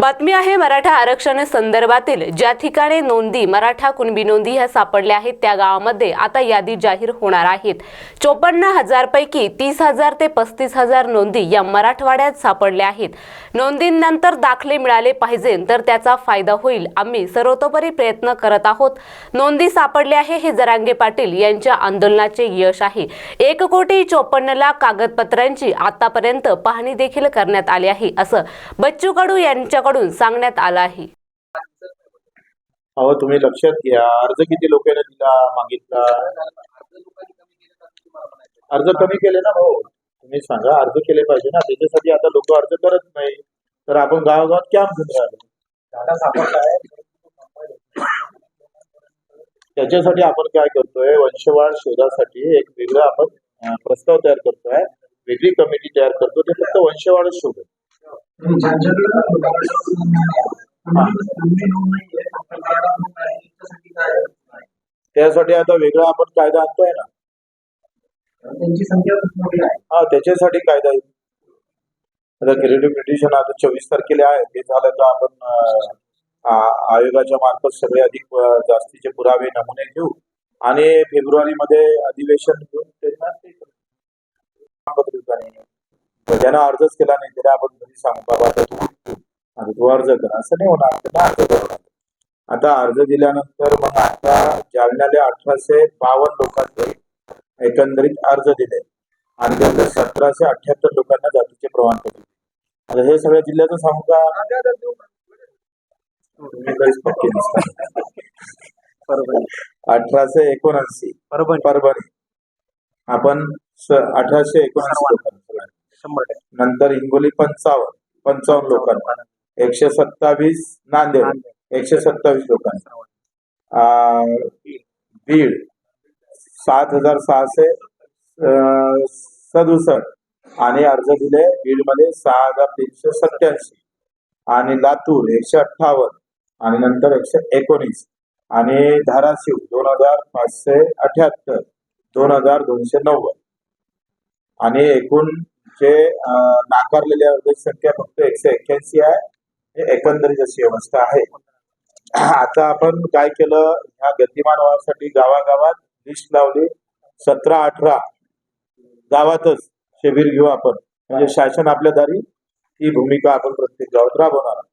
बातमी आहे मराठा आरक्षण संदर्भातील ज्या ठिकाणी नोंदी मराठा कुणबी नोंदी ह्या सापडल्या आहेत त्या गावामध्ये आता यादी जाहीर होणार आहेत. चोपन्न हजार पैकी तीस हजार ते पस्तीस हजार नोंदी या मराठवाड्यात सापडल्या आहेत. नोंदींनंतर दाखले मिळाले पाहिजे तर त्याचा फायदा होईल. आम्ही सर्वतोपरी प्रयत्न करत आहोत. नोंदी सापडले आहे हे जरांगे पाटील यांच्या आंदोलनाचे यश आहे. एक कोटी चोपन्न लाख कागदपत्रांची आतापर्यंत पाहणी देखील करण्यात आली आहे असं बच्चू कडू यांच्याकडून सांगण्यात आलं आहे. अहो तुम्ही लक्षात घ्या. अर्ज किती लोकांना दिला मागितला? अर्ज कमी केले ना भाऊ? तुम्ही सांगा अर्ज केले पाहिजे ना. त्याच्यासाठी आता लोक अर्ज करत नाही. तर आपण गावागावात कॅम्प घेऊन राहिलो? त्याच्यासाठी आपण काय करतोय वंशवाढ शोधासाठी एक वेगळा आपण प्रस्ताव तयार करतोय. वेगळी कमिटी तयार करतो ते फक्त वंशवाढच शोधत. त्यासाठी आता वेगळा आपण कायदा आणतोय ना. त्यांची संख्या खूप मोठी आहे. हा त्याच्यासाठी कायदा येईल आता क्रेडिट पिटिशन आता चोवीस तारखेला आहे. ते झालं तर आपण आयोगाच्या मार्फत सगळे अधिक जास्तीचे पुरावे नमुने घेऊ. आणि फेब्रुवारी मध्ये अधिवेशन घेऊन त्यांना अर्जच केला नाही त्याला आपण सांगू बाबा आता तू आता तू अर्ज कर. असं नाही होणार. त्याला अर्ज करावा लागेल. आता अर्ज दिल्यानंतर मग आता जालन्याला अठराशे बावन्न लोकांचे एकंदरीत अर्ज दिले. आणि त्यातले सतराशे अठ्याहत्तर लोकांना जातीचे प्रमाणपत्र दिले. आता हे सगळ्या जिल्ह्याचं सांगू का. अठराशे एकोणऐंशी. बरोबर परभणी. आपण अठराशे एकोणऐंशी लोकांना. शंभर टक्के. नंतर हिंगोली पंचावन्न पंचावन्न लोकांना. एकशे सत्तावीस नांदेड एकशे सत्तावीस लोकांना. बीड सात हजार सहाशे सदुसष्ट. आणि अर्ज दिले बीडमध्ये सहा हजार तीनशे सत्याऐंशी आणि लातूर एकशे अठ्ठावन्न. आणि नंतर एकशे एकोणीस. आणि धाराशिव दोन हजार पाचशे अठ्याहत्तर दोन हजार दोनशे नव्वद. आणि एकूण जे नाकारलेल्या संख्या फक्त एकशे एक्क्याऐंशी आहे. हे एकंदरीत अशी अवस्था आहे. आता आपण काय केलं? ह्या गतिमान व्हावासाठी गावागावात लिस्ट लावली. सतरा अठरा गावातच शिबिर घेऊ आपण. म्हणजे शासन आपल्या दारी ही भूमिका आपण प्रत्येक गावात राबवणार आहोत.